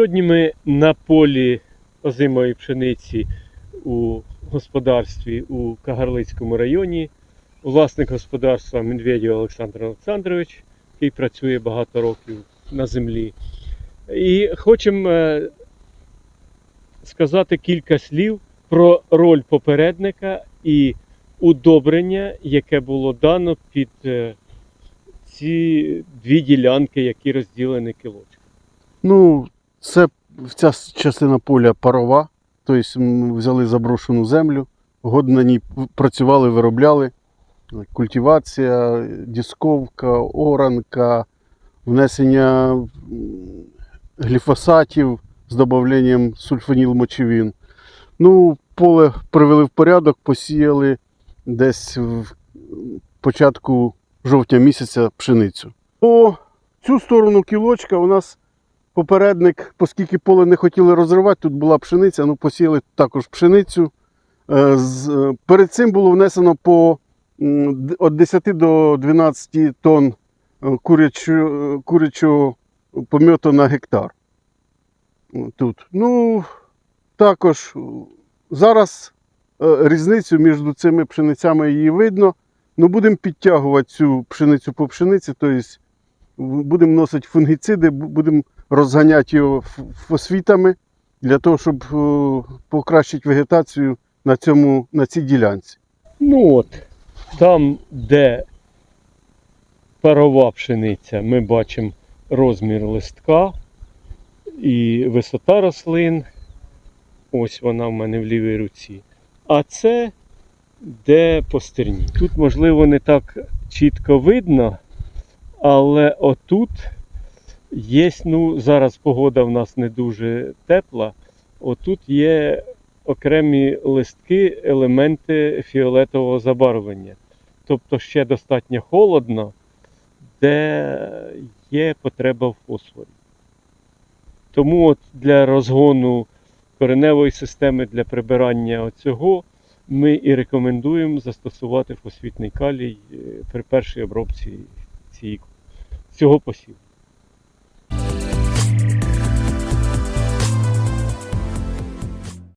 Сьогодні ми на полі озимої пшениці у господарстві у Кагарлицькому районі. Власник господарства Медведєв Олександр Олександрович, який працює багато років на землі. І хочемо е, сказати кілька слів про роль попередника і удобрення, яке було дано під е, ці дві ділянки, які розділені кілочком. Ну, це ця частина поля парова. Тобто взяли заброшену землю, год на ній працювали, виробляли. Культивація, дісковка, оранка, внесення гліфосатів з додаванням сульфанілмочевин. Ну, поле привели в порядок, посіяли десь в початку жовтня місяця пшеницю. По цю сторону кілочка у нас попередник, оскільки поле не хотіли розривати, тут була пшениця, ну посіяли також пшеницю. Е, е, Перед цим було внесено по від 10 до 12 тонн е, курячого, курячого помьоту на гектар. Тут. Ну, також зараз різницю між цими пшеницями її видно. Ну, будемо підтягувати цю пшеницю по пшениці, тобто будемо носити фунгіциди, будемо розганяти його фосфітами для того, щоб е, покращити вегетацію на, цьому, на цій ділянці. Ну от, там, де парова пшениця, ми бачимо розмір листка і висота рослин. Ось вона в мене в лівій руці. А це де по стерні. Тут, можливо, не так чітко видно, але отут є, ну, зараз погода в нас не дуже тепла. Отут є окремі листки, елементи фіолетового забарвлення. Тобто ще достатньо холодно, де є потреба в фосфорі. Тому от для розгону кореневої системи для прибирання цього ми і рекомендуємо застосувати фосфітний калій е, при першій обробці цього посіву.